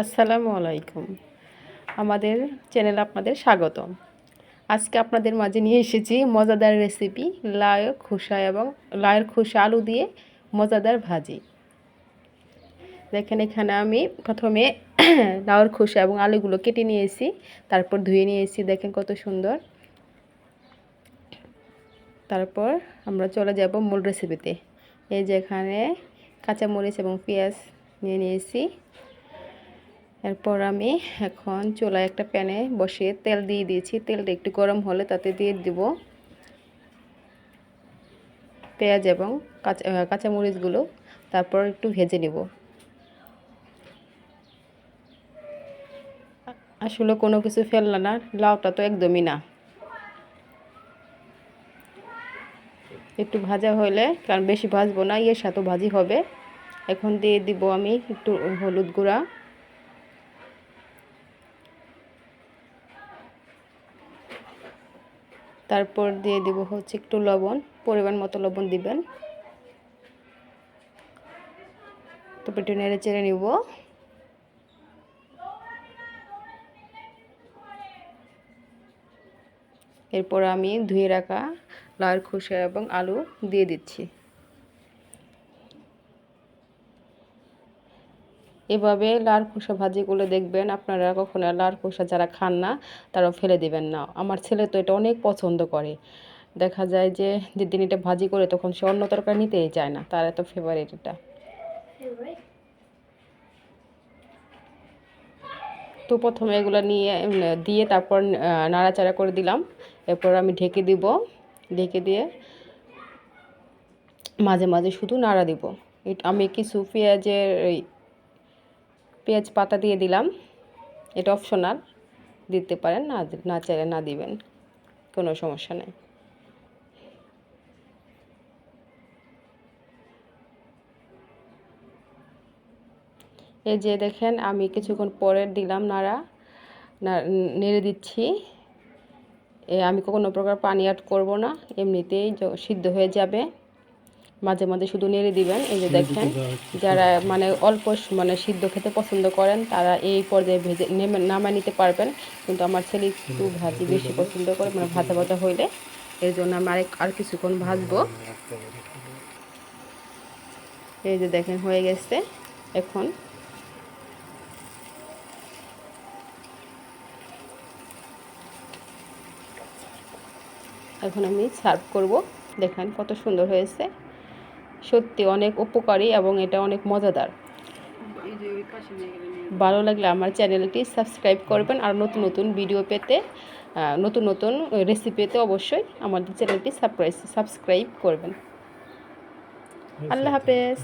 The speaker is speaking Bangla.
আসসালামু আলাইকুম। আমাদের চ্যানেলে আপনাদের স্বাগতম। আজকে আপনাদের মাঝে নিয়ে এসেছি মজাদার রেসিপি লাউয়ের খোসা এবং লাউয়ের খোসা আলু দিয়ে মজাদার ভাজি। দেখেন এখানে আমি প্রথমে লাউর খোসা এবং আলুগুলো কেটে নিয়েছি, তারপর ধুয়ে নিয়েছি, দেখেন কত সুন্দর। তারপর আমরা চলে যাব মূল রেসিপিতে এই যে এখানে কাঁচামরিচ এবং পেঁয়াজ নিয়ে নিয়েছি। এরপর আমি এখন চুলায় একটা প্যানে বসিয়ে তেল দিয়ে দিয়েছি। তেলটা একটু গরম হলে তাতে দিয়ে দিব পেঁয়াজ এবং কাঁচা কাঁচামরিচগুলো। তারপর একটু ভেজে নিব। আসলে কোনো কিছু ফেললা না, লাউটা তো একদমই না। একটু ভাজা হলে কারণ বেশি ভাজবো না, ইয়ের সাথেও ভাজি হবে। এখন দিয়ে দিব আমি একটু হলুদ গুঁড়া। তারপর দিয়ে দিব হচ্ছে একটু লবণ, পরিমাণ মতো লবণ দিবেন। তো একটু নেড়ে চেড়ে নিব। এরপর আমি ধুয়ে রাখা লাউয়ের খোসা এবং আলু দিয়ে দিচ্ছি। এভাবে লার খোসা ভাজিগুলো দেখবেন, আপনারা কখনো লার খোসা যারা খান না, তারাও ফেলে দিবেন না। আমার ছেলে তো এটা অনেক পছন্দ করে। দেখা যায় যে যেদিন এটা ভাজি করে তখন সে অন্য তরকারি নিতেই চায় না, তার এত ফেভারিট এটা। তো প্রথমে এগুলো নিয়ে দিয়ে তারপর নাড়াচাড়া করে দিলাম। এরপর আমি ঢেকে দিব। ঢেকে দিয়ে মাঝে মাঝে শুধু নাড়া দিব। আমি কিছু পেঁয়াজের পেঁয়াজ পাতা দিয়ে দিলাম। এটা অপশনাল দিতে পারেন, না না চাইলে না দিবেন। কোনো সমস্যা নেই। এই যে দেখেন, আমি কিছুক্ষণ পরে দিলাম নাড়া। নেড়ে দিচ্ছি। এ, আমি কোনো প্রকার পানি অ্যাড করব না। এমনিতেই সিদ্ধ হয়ে যাবে। মাঝে মাঝে শুধু নেড়ে দিবেন এই যে দেখেন যারা মানে অল্প মানে সিদ্ধ খেতে পছন্দ করেন তারা এই পর্যায়ে ভেজে নেমে নামা নিতে পারবেন। কিন্তু আমার ছেলে একটু ভাজি বেশি পছন্দ করে মানে ভাজা ভাজা হইলে এই জন্য আমি আরেক আর কিছুক্ষণ ভাজবো। এই যে দেখেন হয়ে গেছে। এখন এখন আমি সার্ভ করব। দেখেন কত সুন্দর হয়েছে। সত্যি অনেক উপকারী এবং এটা অনেক মজাদার। ভালো লাগলে আমার চ্যানেলটি সাবস্ক্রাইব করবেন আর নতুন নতুন ভিডিও পেতে নতুন নতুন রেসিপি পেতে অবশ্যই আমাদের চ্যানেলটি সাবস্ক্রাইব করবেন। আল্লাহ হাফেজ।